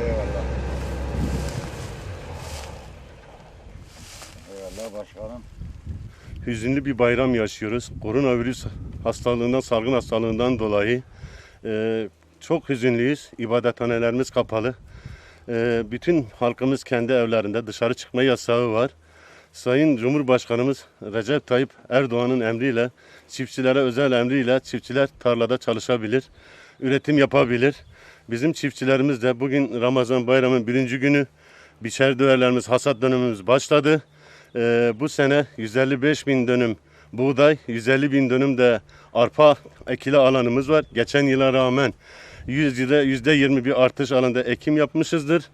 Eyvallah. Eyvallah başkanım. Hüzünlü bir bayram yaşıyoruz. Koronavirüs hastalığından, salgın hastalığından dolayı e, çok hüzünlüyüz. İbadethanelerimiz kapalı. E, bütün halkımız kendi evlerinde. Dışarı çıkma yasağı var. Sayın Cumhurbaşkanımız Recep Tayyip Erdoğan'ın emriyle, çiftçilere özel emriyle çiftçiler tarlada çalışabilir, üretim yapabilir. Bizim çiftçilerimiz de bugün Ramazan bayramın birinci günü biçer döverlerimiz, hasat dönemimiz başladı. Ee, bu sene 155 bin dönüm buğday, 150 bin dönüm de arpa ekili alanımız var. Geçen yıla rağmen yüzde, yüzde 20 bir artış alanda ekim yapmışızdır.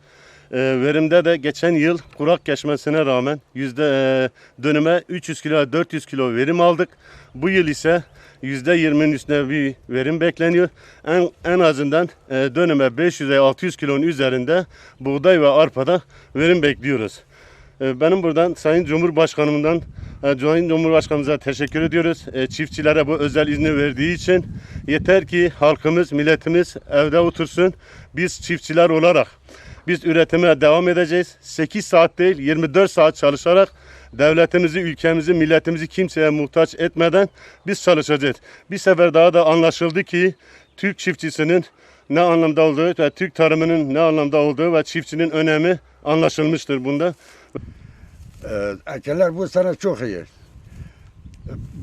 Ee, verimde de geçen yıl kurak geçmesine rağmen yüzde e, dönüme 300 kilo 400 kilo verim aldık. Bu yıl ise yüzde 20'nin üstünde bir verim bekleniyor. En, en azından e, dönüme 500 ile 600 kilonun üzerinde buğday ve arpada verim bekliyoruz. E, Benim buradan Sayın Cumhurbaşkanımdan e, Sayın Cumhurbaşkanımıza teşekkür ediyoruz. E, Çiftçilere bu özel izni verdiği için yeter ki halkımız, milletimiz evde otursun. Biz çiftçiler olarak biz üretime devam edeceğiz. 8 saat değil 24 saat çalışarak devletimizi, ülkemizi, milletimizi kimseye muhtaç etmeden biz çalışacağız. Bir sefer daha da anlaşıldı ki Türk çiftçisinin ne anlamda olduğu ve Türk tarımının ne anlamda olduğu ve çiftçinin önemi anlaşılmıştır bunda. Ee, Ekeler bu sene çok iyi.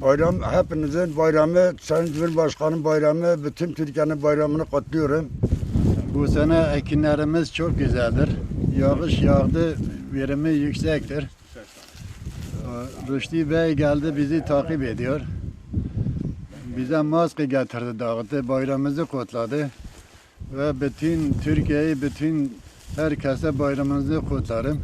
Bayram hepinizin bayramı, Sayın Cumhurbaşkanı bayramı, bütün Türkiye'nin bayramını kutluyorum. Bu sene ekinlerimiz çok güzeldir. Yağış yağdı, verimi yüksektir. Ee, Rüştü Bey geldi bizi takip ediyor. Bize maske getirdi dağıttı, bayramımızı kutladı. Ve bütün Türkiye'yi, bütün herkese bayramımızı kutlarım.